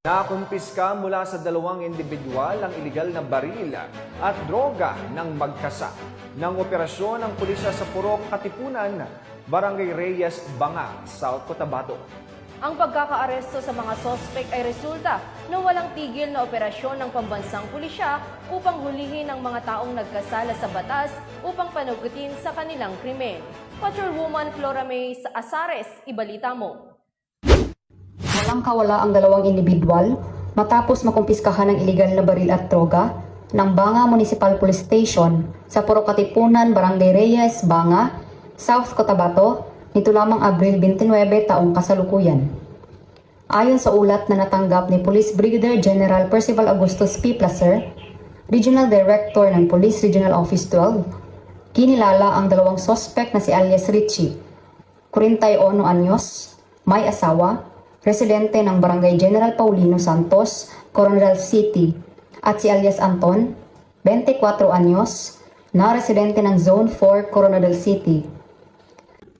Nakumpiska mula sa dalawang individual ang iligal na baril at droga ng magkasa ng operasyon ng pulisya sa Purok Katipunan, Barangay Reyes, Banga, South Cotabato. Ang pagkakaaresto sa mga sospek ay resulta ng walang tigil na operasyon ng pambansang pulisya upang hulihin ang mga taong nagkasala sa batas upang panugutin sa kanilang krimen. Patrolwoman Flora May sa Asares, ibalita mo. Walang kawala ang dalawang individual matapos makumpiskahan ng iligal na baril at droga ng Banga Municipal Police Station sa Puro Katipunan, Barangay Reyes, Banga, South Cotabato nito lamang Abril 29 taong kasalukuyan. Ayon sa ulat na natanggap ni Police Brigadier General Percival Augustus P. Placer, Regional Director ng Police Regional Office 12, kinilala ang dalawang sospek na si alias Richie, 41 anyos, may asawa, residente ng Barangay General Paulino Santos, Coronadal City, at si alias Anton, 24 anyos, na residente ng Zone 4, Coronadal City.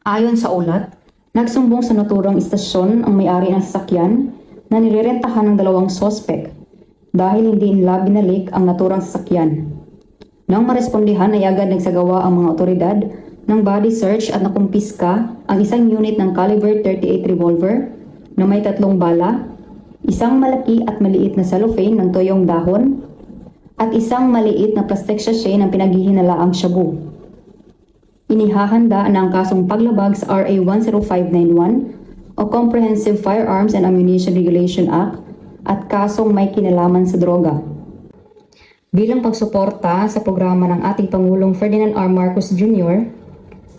Ayon sa ulat, nagsumbong sa naturang istasyon ang may-ari ng sasakyan na nirerentahan ng dalawang sospek dahil hindi nila binalik ang naturang sasakyan. Nang marespondihan ay agad nagsagawa ang mga otoridad ng body search at nakumpiska ang isang unit ng caliber 38 revolver na may tatlong bala, isang malaki at maliit na cellophane ng toyong dahon, at isang maliit na plastic sachet ng pinaghihinalaang shabu. Inihahanda na ang kasong paglabag sa RA 10591 o Comprehensive Firearms and Ammunition Regulation Act at kasong may kinalaman sa droga. Bilang pagsuporta sa programa ng ating Pangulong Ferdinand R. Marcos Jr.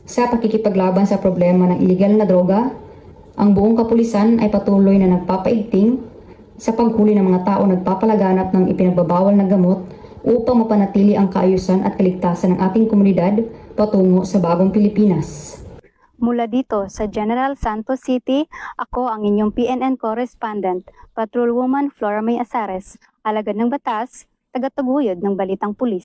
sa pakikipaglaban sa problema ng iligal na droga, ang buong kapulisan ay patuloy na nagpapaigting sa paghuli ng mga tao nagpapalaganap ng ipinagbabawal na gamot upang mapanatili ang kaayusan at kaligtasan ng ating komunidad patungo sa bagong Pilipinas. Mula dito sa General Santos City, ako ang inyong PNN correspondent, Patrolwoman Flora May Asares, alagad ng batas, tagataguyod ng Balitang Pulis.